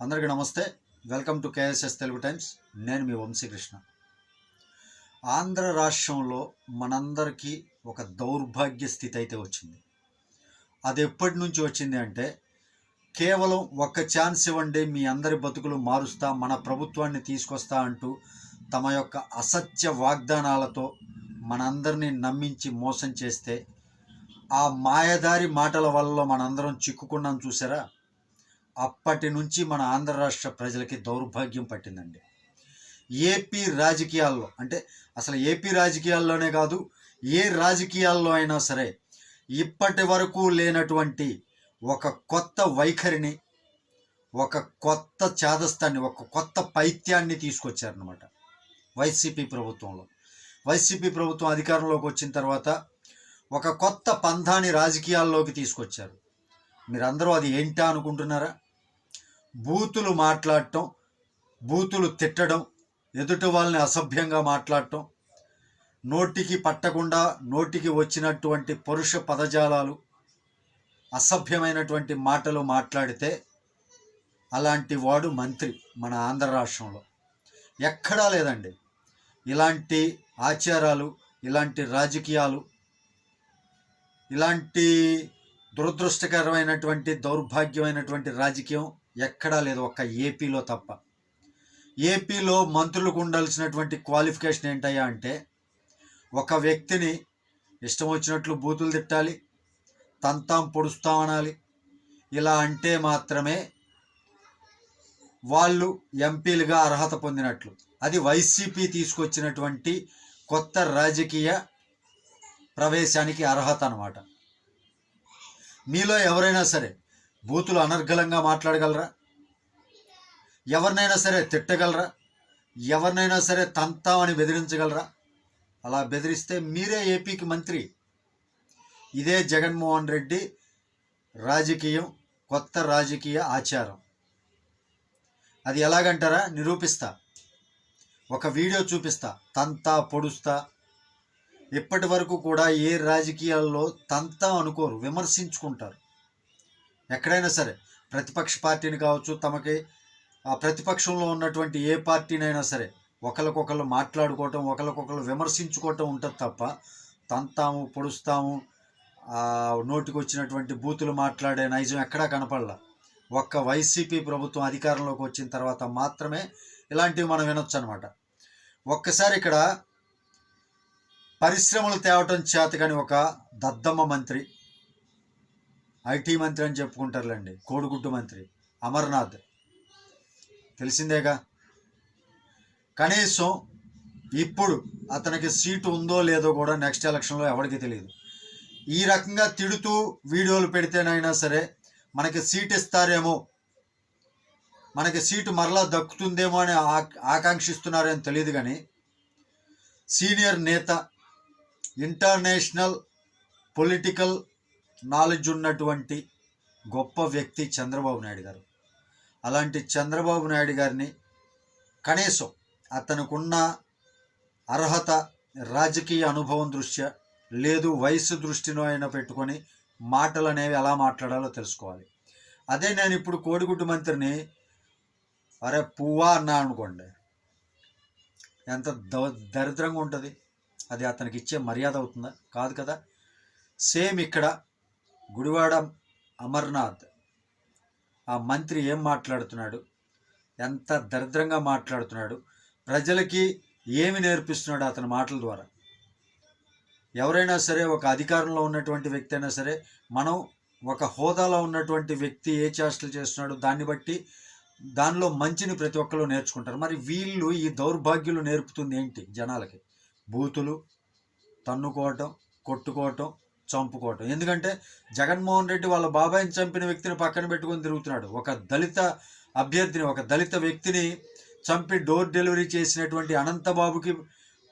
అందరికీ నమస్తే. Welcome to KSS Telugu times. నేను మీ వంశీకృష్ణ. ఆంధ్ర రాష్ట్రంలో మనందరికీ ఒక దౌర్భాగ్య స్థితి అయితే వచ్చింది. అది ఎప్పటి నుంచి వచ్చింది అంటే కేవలం ఒక్క ఛాన్స్ ఇవ్వండి మీ అందరి బతుకులు మారుస్తా మన ప్రభుత్వాన్ని తీసుకొస్తా అంటూ తమ యొక్క అసత్య వాగ్దానాలతో మనందరినీ నమ్మించి మోసం చేస్తే ఆ మాయదారి మాటల వల్ల మనందరం చిక్కుకున్నాం చూసారా అప్పటి నుంచి మన ఆంధ్ర రాష్ట్ర ప్రజలకి దౌర్భాగ్యం పట్టిందండి. ఏపీ రాజకీయాల్లో అంటే అసలు ఏపీ రాజకీయాల్లోనే కాదు ఏ రాజకీయాల్లో అయినా సరే ఇప్పటి వరకు లేనటువంటి ఒక కొత్త వైఖరిని ఒక కొత్త చాదస్తాన్ని ఒక కొత్త పైత్యాన్ని తీసుకొచ్చారనమాట వైసీపీ ప్రభుత్వంలో. వైసీపీ ప్రభుత్వం అధికారంలోకి వచ్చిన తర్వాత ఒక కొత్త పంధాని రాజకీయాల్లోకి తీసుకొచ్చారు. మీరందరూ అది ఏంటా అనుకుంటున్నారా? బూతులు మాట్లాడటం బూతులు తిట్టడం ఎదుటి వాళ్ళని అసభ్యంగా మాట్లాడటం నోటికి పట్టకుండా నోటికి వచ్చినటువంటి పరుష పదజాలాలు అసభ్యమైనటువంటి మాటలు మాట్లాడితే అలాంటి వాడు మంత్రి మన ఆంధ్ర రాష్ట్రంలో. ఎక్కడా లేదండి. ఇలాంటి ఆచారాలు ఇలాంటి రాజకీయాలు ఇలాంటి దురదృష్టకరమైనటువంటి దౌర్భాగ్యమైనటువంటి రాజకీయం ఎక్కడా లేదు ఒక్క ఏపీలో తప్ప. ఏపీలో మంత్రులకు ఉండాల్సినటువంటి క్వాలిఫికేషన్ ఏంటయ్యా అంటే ఒక వ్యక్తిని ఇష్టం వచ్చినట్లు బూతులు తిట్టాలి తంతాం పొడుస్తామనాలి ఇలా అంటే మాత్రమే వాళ్ళు ఎంపీలుగా అర్హత పొందినట్లు. అది వైసీపీ తీసుకొచ్చినటువంటి కొత్త రాజకీయ ప్రవేశానికి అర్హత అనమాట మీలో ఎవరైనా సరే బూతులు అనర్గళంగా మాట్లాడగలరా? ఎవరినైనా సరే తిట్టగలరా? ఎవరినైనా సరే తంతామని బెదిరించగలరా? అలా బెదిరిస్తే మీరే ఏపీకి మంత్రి. ఇదే జగన్మోహన్ రెడ్డి రాజకీయం కొత్త రాజకీయ ఆచారం. అది ఎలాగంటారా? నిరూపిస్తా. ఒక వీడియో చూపిస్తా. తంతా పొడుస్తా. ఇప్పటి వరకు కూడా ఏ రాజకీయాల్లో తంతా అనుకోరు విమర్శించుకుంటారు. ఎక్కడైనా సరే ప్రతిపక్ష పార్టీని కావచ్చు తమకి ఆ ప్రతిపక్షంలో ఉన్నటువంటి ఏ పార్టీనైనా సరే ఒకరికొకరు మాట్లాడుకోవటం ఒకరికొకరు విమర్శించుకోవటం ఉంటుంది తప్ప తంతాము పొడుస్తాము నోటికి వచ్చినటువంటి బూతులు మాట్లాడే నైజం ఎక్కడా కనపడలా. ఒక్క వైసీపీ ప్రభుత్వం అధికారంలోకి వచ్చిన తర్వాత మాత్రమే ఇలాంటివి మనం వినొచ్చు అనమాట ఒక్కసారి ఇక్కడ పరిశ్రమలు తేవటం చేతగాని ఒక దద్దమ్మ మంత్రి ఐటీ మంత్రి అని చెప్పుకుంటారులేండి. కోడిగుడ్డు మంత్రి. అమర్నాథ్. తెలిసిందేగా? కనీసం ఇప్పుడు అతనికి సీటు ఉందో లేదో కూడా నెక్స్ట్ ఎలక్షన్లో ఎవరికి తెలియదు. ఈ రకంగా తిడుతూ వీడియోలు పెడితేనైనా సరే మనకి సీట్ ఇస్తారేమో మనకి సీటు మరలా దక్కుతుందేమో అని ఆ- ఆకాంక్షిస్తున్నారని తెలియదు కానీ సీనియర్ నేత ఇంటర్నేషనల్ పొలిటికల్ నాలెడ్జ్ ఉన్నటువంటి గొప్ప వ్యక్తి చంద్రబాబు నాయుడు గారు. అలాంటి చంద్రబాబు నాయుడు గారిని కనీసం అతనుకున్న అర్హత రాజకీయ అనుభవం దృష్ట్యా లేదు వయసు దృష్టిలో అయినా పెట్టుకొని మాటలు అనేవి ఎలా మాట్లాడాలో తెలుసుకోవాలి. అదే నేను ఇప్పుడు కోడిగుడ్డు మంత్రిని అరే పువ్వా అన్నా అనుకోండి. ఎంత ద దరిద్రంగా ఉంటుంది. అది అతనికి ఇచ్చే మర్యాద అవుతుందా? కాదు కదా. సేమ్ ఇక్కడ గుడివాడ అమర్నాథ్. ఆ మంత్రి ఏం మాట్లాడుతున్నాడు? ఎంత దరిద్రంగా మాట్లాడుతున్నాడు? ప్రజలకి ఏమి నేర్పిస్తున్నాడు అతని మాటల ద్వారా? ఎవరైనా సరే ఒక అధికారంలో ఉన్నటువంటి వ్యక్తి అయినా సరే మనం ఒక హోదాలో ఉన్నటువంటి వ్యక్తి ఏ చేష్టలు చేస్తున్నాడు దాన్ని బట్టి దానిలో మంచిని ప్రతి ఒక్కరు నేర్చుకుంటారు. మరి వీళ్ళు ఈ దౌర్భాగ్యులు నేర్పుతుంది ఏంటి జనాలకి? బూతులు తన్నుకోవటం కొట్టుకోవటం చంపుకోవటం. ఎందుకంటే జగన్మోహన్ రెడ్డి వాళ్ళ బాబాయిని చంపిన వ్యక్తిని పక్కన పెట్టుకొని తిరుగుతున్నాడు. ఒక దళిత అభ్యర్థిని ఒక దళిత వ్యక్తిని చంపి డోర్ డెలివరీ చేసినటువంటి అనంతబాబుకి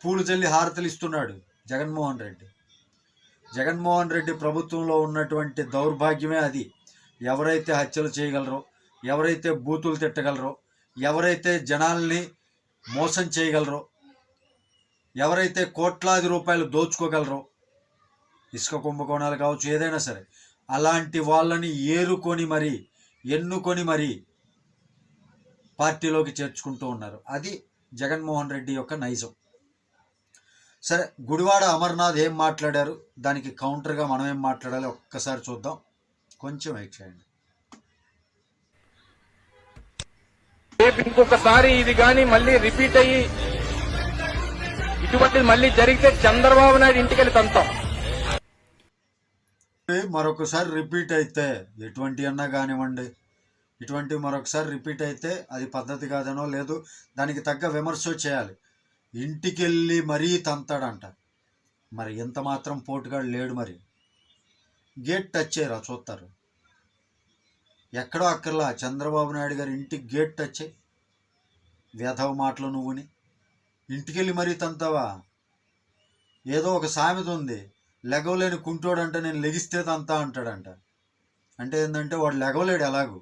పూలు చల్లి హారతలు ఇస్తున్నాడు జగన్మోహన్ రెడ్డి. జగన్మోహన్ రెడ్డి ప్రభుత్వంలో ఉన్నటువంటి దౌర్భాగ్యమే అది. ఎవరైతే హత్యలు చేయగలరో ఎవరైతే బూతులు తిట్టగలరో ఎవరైతే జనాల్ని మోసం చేయగలరో ఎవరైతే కోట్లాది రూపాయలు దోచుకోగలరో ఇసుక కుంభకోణాలు కావచ్చు ఏదైనా సరే. అలాంటి వాళ్ళని ఏరుకొని మరి ఎన్నుకొని మరి పార్టీలోకి చేర్చుకుంటూ ఉన్నారు. అది జగన్మోహన్ రెడ్డి యొక్క నైజం. సరే గుడివాడ అమర్నాథ్ ఏం మాట్లాడారు? దానికి కౌంటర్గా మనం ఏం మాట్లాడాలి? ఒక్కసారి చూద్దాం. కొంచెం వెయిట్ చేయండి. రేపు ఇంకొకసారి ఇది కానీ మళ్ళీ రిపీట్ అయ్యి ఇటువంటిది మళ్ళీ జరిగితే చంద్రబాబు నాయుడు ఇంటికి వెళ్ళి తంతాం. మరొకసారి రిపీట్ అయితే ఎటువంటి అన్నా కానివ్వండి ఇటువంటి మరొకసారి రిపీట్ అయితే అది పద్ధతి కాదనో లేదు దానికి తగ్గ విమర్శ చేయాలి. ఇంటికెళ్ళి మరీ తంతాడంట. మరి ఎంత మాత్రం పోటుగాడు లేడు మరి. గేట్ టచ్ చేయరా చూస్తారు. ఎక్కడో అక్కర్లా చంద్రబాబు నాయుడు గారి ఇంటికి గేట్ టచ్ అయ్యి వేధవ మాటలు నువ్వుని. ఇంటికెళ్ళి మరీ తంతావా? ఏదో ఒక సామెత ఉంది. లెగవలేని కుంటోడంట నేను లెగిస్తే తంతా అంటాడంట. అంటే ఏంటంటే వాడు లెగవలేడు ఎలాగూ.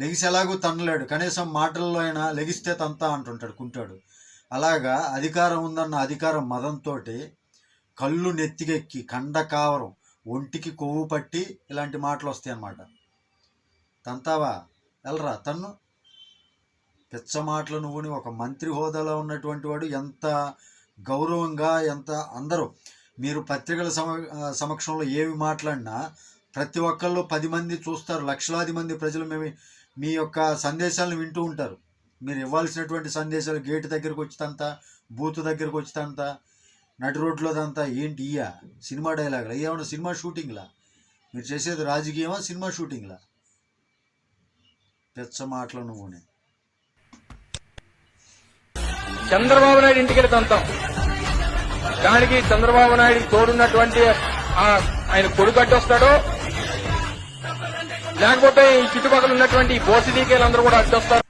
లెగిసి ఎలాగూ తనలేడు కనీసం మాటల్లో అయినా లెగిస్తే తంతా అంటుంటాడు కుంటాడు. అలాగా అధికారం ఉందన్న అధికారం మదంతో కళ్ళు నెత్తికెక్కి కండ కావరం ఒంటికి కొవ్వు పట్టి ఇలాంటి మాటలు వస్తాయి అన్నమాట తంతావా? ఎల్రా తన్ను. పిచ్చ మాటలు నువ్వుని ఒక మంత్రి హోదాలో ఉన్నటువంటి వాడు ఎంత గౌరవంగా ఎంత అందరూ మీరు పత్రికల సమ సమక్షంలో ఏమి మాట్లాడినా ప్రతి ఒక్కళ్ళు పది మంది చూస్తారు లక్షలాది మంది ప్రజలు మేము మీ యొక్క సందేశాలను వింటూ ఉంటారు. మీరు ఇవ్వాల్సినటువంటి సందేశాలు గేటు దగ్గరకు వచ్చితంతా బూత్ దగ్గరకు వచ్చేదంత నడి రోడ్లోదంతా ఏంటి ఇయ్యా? సినిమా డైలాగ్లా? ఏమన్నా సినిమా షూటింగ్లా? మీరు చేసేది రాజకీయమా సినిమా షూటింగ్లా? పెచ్చ మాటలు నువ్వునే. చంద్రబాబు నాయుడు ఇంటికి వెళ్తాం దానికి చంద్రబాబు నాయుడు తోడున్నటువంటి ఆయన కొడుకు అడ్డొస్తాడో లేకపోతే ఈ చుట్టుపక్కల ఉన్నటువంటి బోసిడీకేలు అందరూ కూడా అడ్డొస్తారు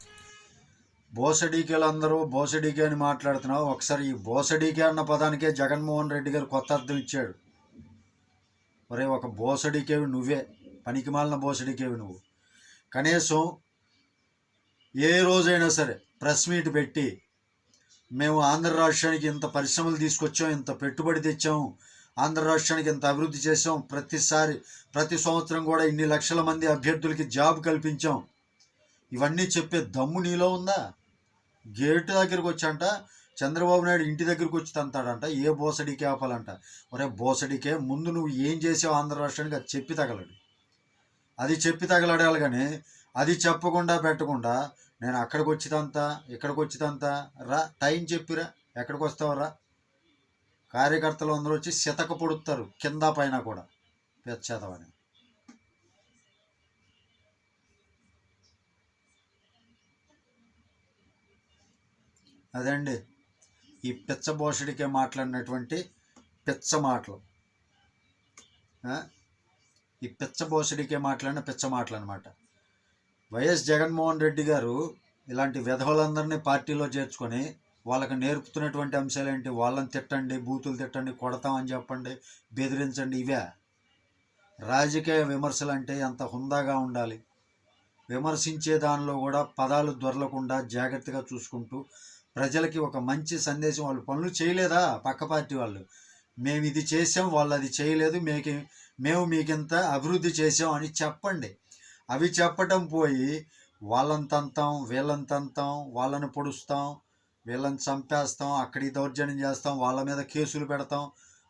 బోసడీకేలు అందరూ బోసడీకే అని మాట్లాడుతున్నావు. ఒకసారి ఈ బోసడీకే అన్న పదానికే జగన్మోహన్ రెడ్డి గారు కొత్త అర్థం ఇచ్చాడు. ఒరే ఒక బోసడీకేవి నువ్వే. పనికిమాలిన బోసడీకేవి నువ్వు. కనీసం ఏ రోజైనా సరే ప్రెస్ మీట్ పెట్టి మేము ఆంధ్ర రాష్ట్రానికి ఇంత పరిశ్రమలు తీసుకొచ్చాం ఇంత పెట్టుబడి తెచ్చాం ఆంధ్ర రాష్ట్రానికి ఇంత అభివృద్ధి చేసాం ప్రతిసారి ప్రతి సంవత్సరం కూడా ఇన్ని లక్షల మంది అభ్యర్థులకి జాబ్ కల్పించాం. ఇవన్నీ చెప్పే దమ్ము నీలో ఉందా? గేటు దగ్గరికి వచ్చంట చంద్రబాబు నాయుడు ఇంటి దగ్గరికి వచ్చి తంతాడంట ఏ బోసడికే ఆపాలంట ఒరే బోసడికే ముందు నువ్వు ఏం చేసావు ఆంధ్ర రాష్ట్రానికి అది చెప్పి తగలడు. అది చెప్పి తగలడాలి కానీ అది చెప్పకుండా పెట్టకుండా నేను అక్కడికి వచ్చిదంతా ఇక్కడికి వచ్చిదంతా రా టైం చెప్పిరా ఎక్కడికి వస్తావు రా కార్యకర్తలు అందరూ వచ్చి శతక పొడుస్తారు కింద పైన కూడా పెచ్చేదవని అదండి ఈ పిచ్చభోషడికి మాట్లాడినటువంటి పిచ్చ మాటలు. ఈ పిచ్చభోషుడికే మాట్లాడిన పిచ్చ మాటలు అనమాట వైఎస్ జగన్మోహన్ రెడ్డి గారు ఇలాంటి విధవలందరినీ పార్టీలో చేర్చుకొని వాళ్ళకి నేర్పుతున్నటువంటి అంశాలు ఏంటి? వాళ్ళని తిట్టండి బూతులు తిట్టండి కొడతామని చెప్పండి బెదిరించండి ఇవే. రాజకీయ విమర్శలు అంటే ఎంత హుందాగా ఉండాలి? విమర్శించే దానిలో కూడా పదాలు దొరలకుండా జాగ్రత్తగా చూసుకుంటూ ప్రజలకి ఒక మంచి సందేశం వాళ్ళు పనులు చేయలేదా? పక్క పార్టీ వాళ్ళు. మేము ఇది చేసాం వాళ్ళు అది చేయలేదు మేకి మేము మీకింత అభివృద్ధి చేసాం అని చెప్పండి. అవి చెప్పటం పోయి వాళ్ళని తంతాం వీళ్ళని తంతాం వాళ్ళని పొడుస్తాం వీళ్ళని చంపేస్తాం అక్కడికి దౌర్జన్యం చేస్తాం వాళ్ళ మీద కేసులు పెడతాం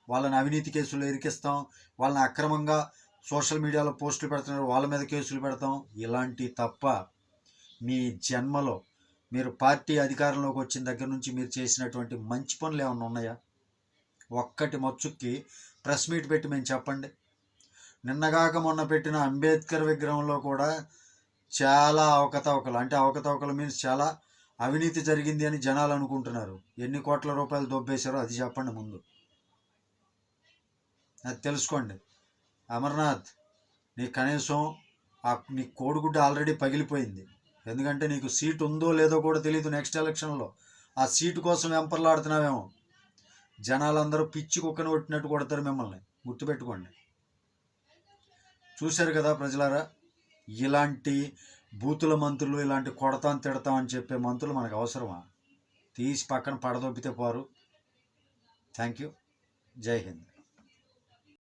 వాళ్ళని అవినీతి కేసులు ఇరికిస్తాం వాళ్ళని అక్రమంగా సోషల్ మీడియాలో పోస్టులు పెడుతున్నారు వాళ్ళ మీద కేసులు పెడతాం. ఇలాంటి తప్ప మీ జన్మలో మీరు పార్టీ అధికారంలోకి వచ్చిన దగ్గర నుంచి మీరు చేసినటువంటి మంచి పనులు ఏమైనా ఉన్నాయా? ఒక్కటి మచ్చుక్కి ప్రెస్ మీట్ పెట్టి మేము చెప్పండి. నిన్నగాక మొన్న పెట్టిన అంబేద్కర్ విగ్రహంలో కూడా చాలా అవకతవకలు అంటే అవకతవకలు మీన్స్ చాలా అవినీతి జరిగింది అని జనాలు అనుకుంటున్నారు. ఎన్ని కోట్ల రూపాయలు దొబ్బేశారో అది చెప్పండి ముందు. అది తెలుసుకోండి. అమర్నాథ్ నీ కనీసం ఆ నీ కోడిగుడ్డ ఆల్రెడీ పగిలిపోయింది. ఎందుకంటే నీకు సీట్ ఉందో లేదో కూడా తెలియదు నెక్స్ట్ ఎలక్షన్లో. ఆ సీటు కోసం వెంపర్లాడుతున్నావేమో. జనాలందరూ పిచ్చి కుక్కను కొట్టినట్టు కొడతారు మిమ్మల్ని. గుర్తుపెట్టుకోండి. చూశారు కదా ప్రజలారా? ఇలాంటి బూతుల మంత్రులు ఇలాంటి కొడతాం తిడతాం అని చెప్పే మంత్రులు మనకు అవసరమా? తీసి పక్కన పడదొబ్బితే పోరు. థ్యాంక్ యూ జై హింద్.